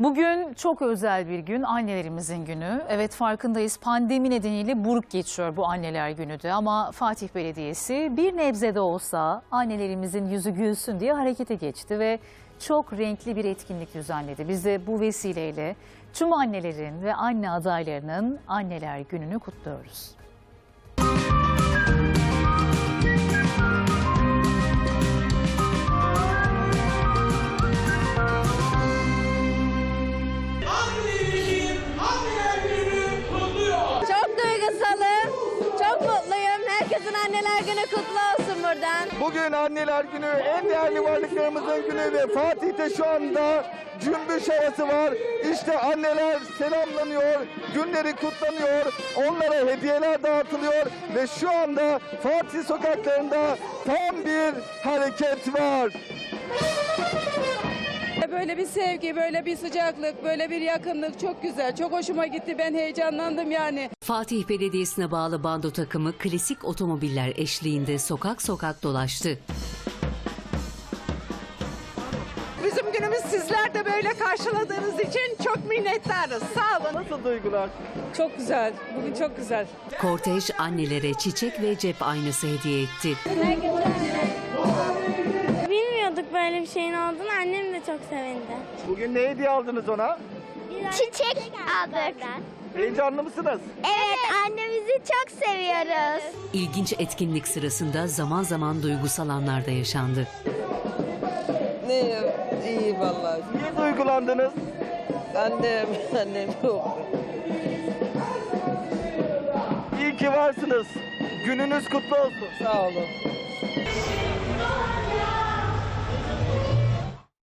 Bugün çok özel bir gün, annelerimizin günü. Evet farkındayız pandemi nedeniyle buruk geçiyor bu anneler günü de ama Fatih Belediyesi bir nebze de olsa annelerimizin yüzü gülsün diye harekete geçti ve çok renkli bir etkinlik düzenledi. Biz de bu vesileyle tüm annelerin ve anne adaylarının anneler gününü kutluyoruz. Herkesin anneler günü kutlu olsun buradan. Bugün anneler günü, en değerli varlıklarımızın günü ve Fatih'te şu anda cümbüş havası var. İşte anneler selamlanıyor, günleri kutlanıyor, onlara hediyeler dağıtılıyor ve şu anda Fatih sokaklarında tam bir hareket var. Böyle bir sevgi, böyle bir sıcaklık, böyle bir yakınlık çok güzel. Çok hoşuma gitti. Ben heyecanlandım yani. Fatih Belediyesi'ne bağlı bando takımı klasik otomobiller eşliğinde sokak sokak dolaştı. Bizim günümüz sizler de böyle karşıladığınız için çok minnettarız. Sağ olun. Nasıl duygular? Çok güzel. Bugün çok güzel. Kortej annelere çiçek ve cep aynası hediye etti. Bilmiyorduk böyle bir şeyin olduğunu. Annem de çok sevindi. Bugün ne hediye aldınız ona? Çiçek aldık. Heyecanlı mısınız? Evet annemizi çok seviyoruz. İlginç etkinlik sırasında zaman zaman duygusal anlar da yaşandı. Ne iyi vallahi. Niye duygulandınız? Annem, annem yok. İyi ki varsınız. Gününüz kutlu olsun. Sağ olun.